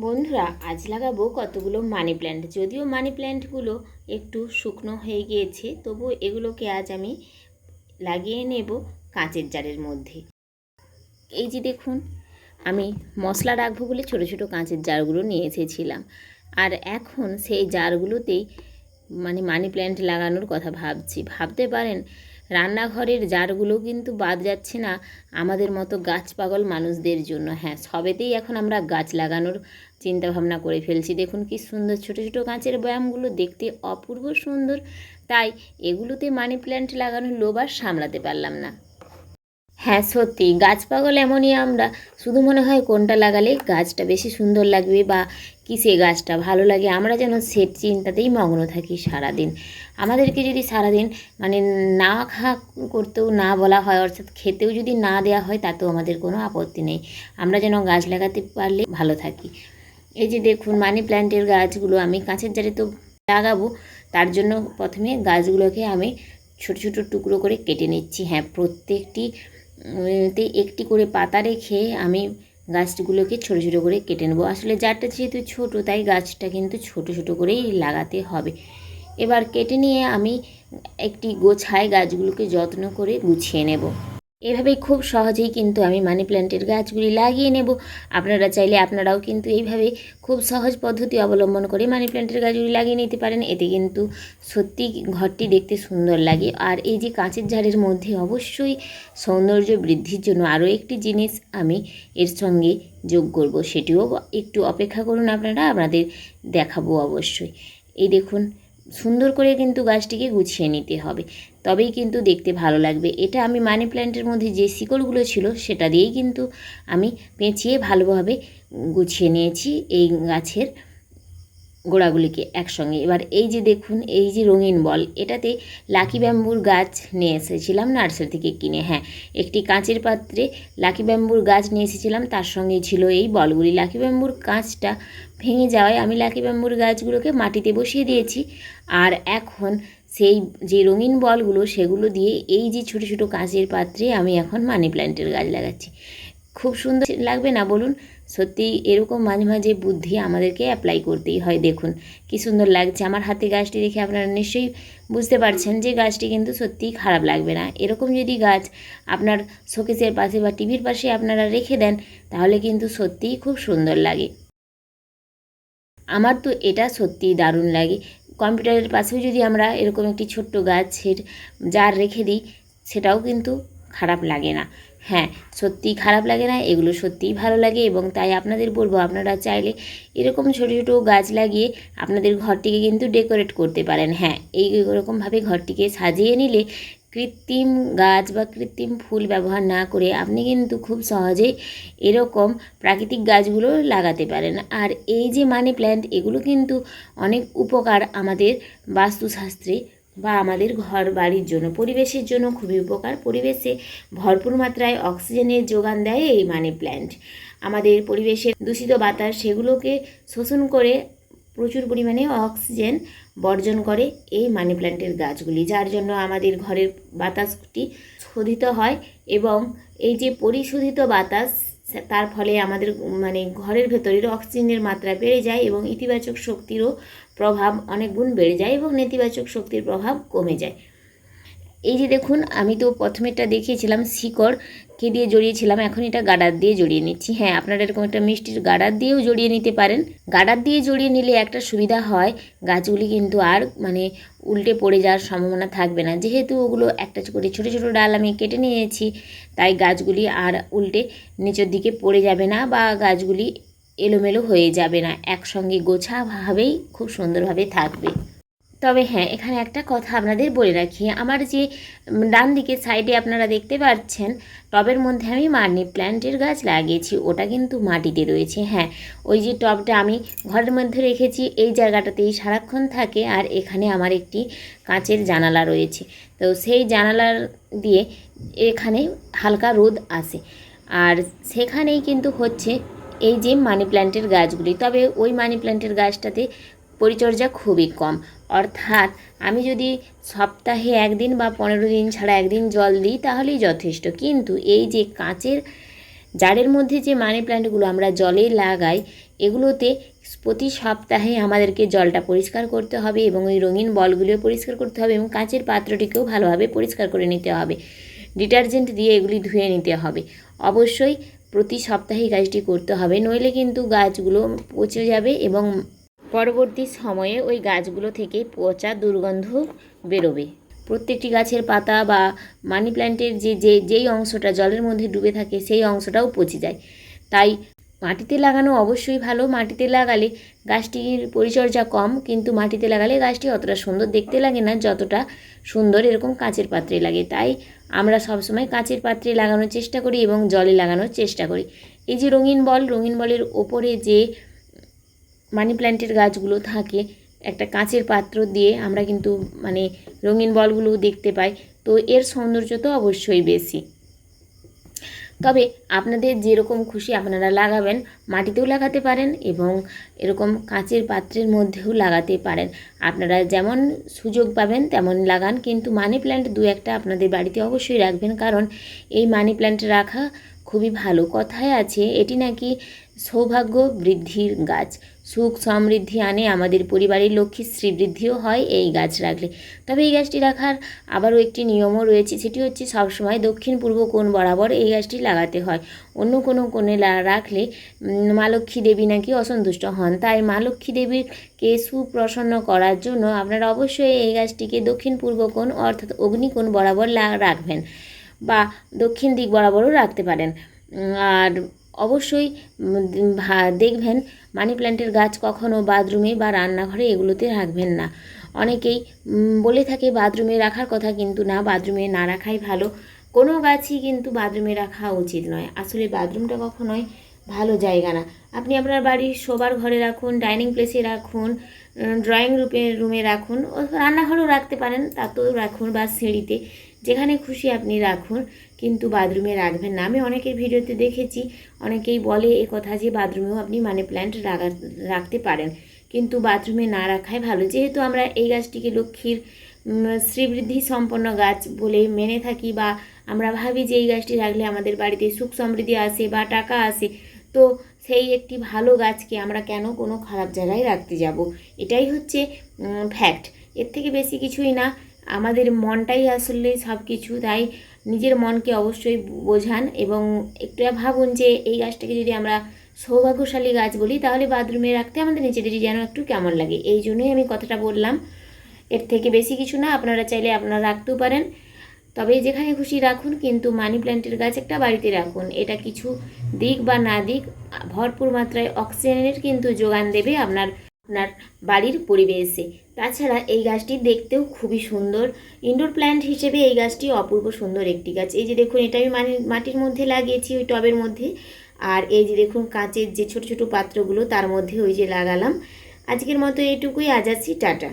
বন্ধুরা, আজ লাগাবো কতগুলো মানি প্ল্যান্ট যদিও মানি প্ল্যান্টগুলো একটু শুকনো হয়ে গিয়েছে, তবু এগুলোকে আজ আমি লাগিয়ে নেব কাঁচের জারের মধ্যে। এই যে দেখুন, আমি মশলা রাখব বলে ছোটো ছোটো কাঁচের জারগুলো নিয়ে এসেছিলাম। আর এখন সেই জারগুলোতেই মানে মানি প্ল্যান্ট লাগানোর কথা ভাবছি। ভাবতে পারেন, রান্নাঘরের জারগুলো কিন্তু বাদ যাচ্ছে না আমাদের মতো গাছ পাগল মানুষদের জন্য। হ্যাঁ সবেতেই এখন আমরা গাছ লাগানোর চিন্তা ভাবনা করে ফেলছি। দেখুন কি সুন্দর ছোট ছোট কাঁচের ব্যায়ামগুলো দেখতে অপূর্ব সুন্দর। তাই এগুলোতে মানি প্ল্যান্ট লাগানোর লোভ আর সামলাতে পারলাম না। হ্যাঁ সত্যি গাছ পাগল এমনই আমরা। শুধু মনে হয় কোনটা লাগালে গাছটা বেশি সুন্দর লাগবে বা কিসে গাছটা ভালো লাগে। আমরা যেন সে চিন্তাতেই মগ্ন থাকি সারাদিন। আমাদেরকে যদি সারাদিন মানে না খা করতেও না বলা হয়, অর্থাৎ খেতেও যদি না দেওয়া হয়, তাতেও আমাদের কোনো আপত্তি নেই। আমরা যেন গাছ লাগাতে পারলে ভালো থাকি। এই যে দেখুন মানি প্ল্যান্টের গাছগুলো আমি কাঁচের জারে তো লাগাবো, তার জন্য প্রথমে গাছগুলোকে আমি ছোট ছোট টুকরো করে কেটে নিচ্ছি। হ্যাঁ প্রত্যেকটি তে একটি করে পাতা রেখে আমি গাছগুলোকে ছোট ছোট করে কেটে নেব। আসলে জারটা যেহেতু ছোট, তাই গাছটা কিন্তু ছোট ছোট করেই লাগাতে হবে। এবার কেটে নিয়ে আমি একটি গোছায় গাছগুলোকে যত্ন করে গুছিয়ে নেব। এভাবেই খুব সহজেই কিন্তু আমি মানি প্ল্যান্টের গাছগুলি লাগিয়ে নেব। আপনারা চাইলে আপনারাও কিন্তু এইভাবে খুব সহজ পদ্ধতি অবলম্বন করে মানি প্ল্যান্টের গাছগুলি লাগিয়ে নিতে পারেন। এতে কিন্তু সত্যি ঘরটি দেখতে সুন্দর লাগে। আর এই যে কাঁচের ঝাড়ের মধ্যে অবশ্যই সৌন্দর্য বৃদ্ধির জন্য আরও একটি জিনিস আমি এর সঙ্গে যোগ করব, সেটিও একটু অপেক্ষা করুন আপনারা, আপনাদের দেখাবো অবশ্যই। এই দেখুন সুন্দর করে কিন্তু গাছটিকে গুছিয়ে নিতে হবে। তবেই কিন্তু দেখতে ভালো লাগবে। এটা আমি মানি প্ল্যান্টের মধ্যে যে শিকড়গুলো ছিল, সেটা দিয়েই কিন্তু আমি পেঁচিয়ে ভালোভাবে গুছিয়ে নিয়েছি এই গাছের গোড়াগুলিকে একসঙ্গে। এবার এই যে দেখুন, এই যে রঙিন বল, এটাতে লাকি ব্যাম্বুর গাছ নিয়ে এসেছিলাম নার্সারি থেকে কিনে। হ্যাঁ একটি কাঁচের পাত্রে লাকি ব্যাম্বুর গাছ নিয়ে এসেছিলাম, তার সঙ্গে ছিল এই বলগুলি। লাকি ব্যাম্বুর কাঁচটা ভেঙে যাওয়ায় আমি লাকি ব্যাম্বুর গাছগুলোকে মাটিতে বসিয়ে দিয়েছি। আর এখন সেই যে রঙিন বলগুলো, সেগুলো দিয়ে এই যে ছোটো ছোটো কাঁচের পাত্রে আমি এখন মানি প্ল্যান্টের গাছ লাগাচ্ছি। খুব সুন্দর লাগবে না বলুন? সত্যি এরকম মাঝে মাঝে বুদ্ধি আমাদেরকে অ্যাপ্লাই করতেই হয়, দেখুন। কি সুন্দর লাগছে। আমার হাতে গাছটি দেখে আপনারা নিশ্চয়ই বুঝতে পারছেন যে গাছটি কিন্তু সত্যিই খারাপ লাগবে না। এরকম যদি গাছ আপনার শোকেসের পাশে বা টিভির পাশে আপনারা রেখে দেন, তাহলে কিন্তু সত্যিই খুব সুন্দর লাগে। আমার তো এটা সত্যিই দারুণ লাগে। কম্পিউটারের পাশেও যদি আমরা এরকম একটি ছোট্ট গাছের জার রেখে দিই, সেটাও কিন্তু খারাপ লাগে না। হ্যাঁ সত্যিই খারাপ লাগে না, এগুলো সত্যিই ভালো লাগে এবং তাই আপনাদের বলব, আপনারা চাইলে এরকম ছোটো ছোটো গাছ লাগিয়ে আপনাদের ঘরটিকে কিন্তু ডেকোরেট করতে পারেন। হ্যাঁ এই রকমভাবে ঘরটিকে সাজিয়ে নিলে কৃত্রিম গাছ বা কৃত্রিম ফুল ব্যবহার না করে আপনি কিন্তু খুব সহজেই এরকম প্রাকৃতিক গাছগুলো লাগাতে পারেন। আর এই যে মানি প্ল্যান্ট এগুলো কিন্তু অনেক উপকার আমাদের বাস্তুশাস্ত্রে বা আমাদের ঘর বাড়ির জন্য, পরিবেশের জন্য খুবই উপকার। পরিবেশে ভরপুর মাত্রায় অক্সিজেনের যোগান দেয় এই মানি প্ল্যান্ট আমাদের পরিবেশের দূষিত বাতাস সেগুলোকে শোষণ করে প্রচুর পরিমাণে অক্সিজেন বর্জন করে এই মানি প্ল্যান্টের গাছগুলি, যার জন্য আমাদের ঘরের বাতাসটি শোধিত হয় এবং এই যে পরিশোধিত বাতাস তার ফলে আমাদের মানে ঘরের ভেতরের অক্সিজেনের মাত্রা বেড়ে যায় এবং ইতিবাচক শক্তিরও প্রভাব, অনেক গুণ বেড়ে যায় এবং নেতিবাচক শক্তির প্রভাব কমে যায়। এই যে দেখুন, আমি তো প্রথমেরটা দেখিয়েছিলাম শিকড়কে দিয়ে জড়িয়েছিলাম, এখন এটা গাডার দিয়ে জড়িয়ে নিচ্ছি। হ্যাঁ আপনারা এরকম একটা মিষ্টির গাডার দিয়েও জড়িয়ে নিতে পারেন। গাডার দিয়ে জড়িয়ে নিলে একটা সুবিধা হয়, গাছগুলি কিন্তু আর মানে উল্টে পড়ে যাওয়ার সম্ভাবনা থাকবে না। যেহেতু ওগুলো একটা করে ছোটো ছোটো ডাল আমি কেটে নিয়েছি, তাই গাছগুলি আর উল্টে নিচের দিকে পড়ে যাবে না বা গাছগুলি এলোমেলো হয়ে যাবে না। একসঙ্গে গোছাভাবেই খুব সুন্দরভাবে থাকবে। তবে হ্যাঁ এখানে একটা কথা আপনাদের বলে রাখি। আমার যে ডান দিকে সাইডে আপনারা দেখতে পাচ্ছেন, টবের মধ্যে আমি মানি প্ল্যান্টের গাছ লাগিয়েছি, ওটা কিন্তু মাটিতে রয়েছে। হ্যাঁ ওই যে টবটা আমি ঘরের মধ্যে রেখেছি, এই জায়গাটাতেই সারাক্ষণ থাকে আর এখানে আমার একটি কাঁচের জানালা রয়েছে। তো সেই জানালার দিয়ে এখানে হালকা রোদ আসে। আর সেখানেই কিন্তু হচ্ছে এই যে মানি প্ল্যান্টের গাছগুলি। তবে ওই মানি প্ল্যান্টের গাছটাতে পরিচর্যা খুবই কম। অর্থাৎ আমি যদি সপ্তাহে একদিন বা পনেরো দিন ছাড়া একদিন জল দিই, তাহলেই যথেষ্ট। কিন্তু এই যে কাঁচের জারের মধ্যে যে মানি প্ল্যান্টগুলো আমরা জলে লাগাই, এগুলোতে প্রতি সপ্তাহে আমাদেরকে জলটা পরিষ্কার করতে হবে এবং ওই রঙিন বলগুলিও পরিষ্কার করতে হবে এবং কাঁচের পাত্রটিকেও ভালোভাবে পরিষ্কার করে নিতে হবে। ডিটারজেন্ট দিয়ে এগুলি ধুয়ে নিতে হবে। অবশ্যই প্রতি সপ্তাহে কাজটি করতে হবে, নইলে কিন্তু গাছগুলো পচে যাবে এবং পরবর্তী সময়ে ওই গাছগুলো থেকে পচা দুর্গন্ধ বেরোবে। প্রত্যেকটি গাছের পাতা বা মানি প্ল্যান্টের যে যে, যেই অংশটা জলের মধ্যে ডুবে থাকে, সেই অংশটাও পচে যায়। তাই মাটিতে লাগানো অবশ্যই ভালো। মাটিতে লাগালে গাছটির পরিচর্যা কম, কিন্তু মাটিতে লাগালে গাছটি অতটা সুন্দর দেখতে লাগে না, যতটা সুন্দর এরকম কাঁচের পাত্রে লাগে। তাই আমরা সবসময় কাঁচের পাত্রে লাগানোর চেষ্টা করি এবং জলে লাগানোর চেষ্টা করি। এই যে রঙিন বল, রঙিন বলের ওপরে যে মানি প্ল্যান্টের গাছগুলো থাকে, একটা কাঁচের পাত্র দিয়ে আমরা কিন্তু মানে রঙিন বলগুলো দেখতে পাই, তো এর সৌন্দর্য তো অবশ্যই বেশি। তবে আপনাদের যেরকম খুশি আপনারা লাগাবেন, মাটিতেও লাগাতে পারেন এবং এরকম কাঁচের পাত্রের মধ্যেও লাগাতে পারেন। আপনারা যেমন সুযোগ পাবেন তেমন লাগান, কিন্তু মানি প্ল্যান্ট দু একটা আপনাদের বাড়িতে অবশ্যই রাখবেন, কারণ এই মানি প্ল্যান্ট রাখা খুবই ভালো। কথায় আছে, এটি নাকি সৌভাগ্য বৃদ্ধির গাছ। সুখ সমৃদ্ধি আনে, আমাদের পরিবারের লক্ষ্মী শ্রীবৃদ্ধিও হয় এই গাছ রাখলে। তবে এই গাছটি রাখার আবারও একটি নিয়মও রয়েছে, সেটি হচ্ছে সবসময় দক্ষিণ পূর্ব কোণ বরাবর এই গাছটি লাগাতে হয়। অন্য কোনো কোণে রাখলে মা লক্ষ্মী দেবী নাকি অসন্তুষ্ট হন। তাই মা লক্ষ্মী দেবীকে সুপ্রসন্ন করার জন্য আপনারা অবশ্যই এই গাছটিকে দক্ষিণ পূর্ব কোণ অর্থাৎ অগ্নিকোণ বরাবর রাখবেন বা দক্ষিণ দিক বরাবরও রাখতে পারেন। আর অবশ্যই দেখবেন মানি প্ল্যান্টের গাছ কখনও বাথরুমে বা রান্নাঘরে এগুলোতে রাখবেন না। অনেকেই বলে থাকে বাথরুমে রাখার কথা কিন্তু না, বাথরুমে না রাখাই ভালো। কোনো গাছই কিন্তু বাথরুমে রাখা উচিত নয়। আসলে বাথরুমটা কখনোই ভালো জায়গা না। আপনি আপনার বাড়ির শোবার ঘরে রাখুন, ডাইনিং প্লেসে রাখুন ড্রয়িং রুমে রুমে রাখুন রান্নাঘরেও রাখতে পারেন, তাতেও রাখুন বা সিঁড়িতে। যেখানে খুশি আপনি রাখুন, কিন্তু বাথরুমে রাখবেন না। আমি অনেকের ভিডিওতে দেখেছি, অনেকেই বলে এ কথা যে বাথরুমেও আপনি মানি প্ল্যান্ট রাখা, রাখতে পারেন। কিন্তু বাথরুমে না রাখাই ভালো। যেহেতু আমরা এই গাছটিকে লক্ষ্মীর শ্রীবৃদ্ধি সম্পন্ন গাছ বলে মেনে থাকি বা আমরা ভাবি যে এই গাছটি রাখলে আমাদের বাড়িতে সুখ সমৃদ্ধি আসে বা টাকা আসে, তো সেই একটি ভালো গাছকে আমরা কেন কোনো খারাপ জায়গায় রাখতে যাব? এটাই হচ্ছে ফ্যাক্ট এর থেকে বেশি কিছুই না। আমাদের মনটাই আসলে সব কিছু তাই নিজের মনকে অবশ্যই বোঝান এবং একটু ভাবুন যে এই গাছটাকে যদি আমরা সৌভাগ্যশালী গাছ বলি, তাহলে বাথরুমে রাখতে আমাদের নিজেদেরই যেন একটু কেমন লাগে। এই জন্যই আমি কথাটা বললাম। এর থেকে বেশি কিছু না, আপনারা চাইলে আপনারা রাখতেও পারেন। তবে যেখানে খুশি রাখুন, কিন্তু মানি প্ল্যান্টের গাছ একটা বাড়িতে রাখুন। এটা কিছু দিক বা না দিক, ভরপুর মাত্রায় অক্সিজেনের কিন্তু যোগান দেবে আপনার আপনার বাড়ির পরিবেশে। তাছাড়া এই গাছটি দেখতেও খুবই সুন্দর। ইনডোর প্ল্যান্ট হিসেবে এই গাছটি অপূর্ব সুন্দর একটি গাছ। এই যে দেখুন, এটা আমি মানে মাটির মধ্যে লাগিয়েছি ওই টবের মধ্যে। আর এই যে দেখুন, কাঁচের যে ছোট ছোট পাত্রগুলো, তার মধ্যে ওই যে লাগালাম। আজকের মতো এইটুকুই আজ আছি টাটা।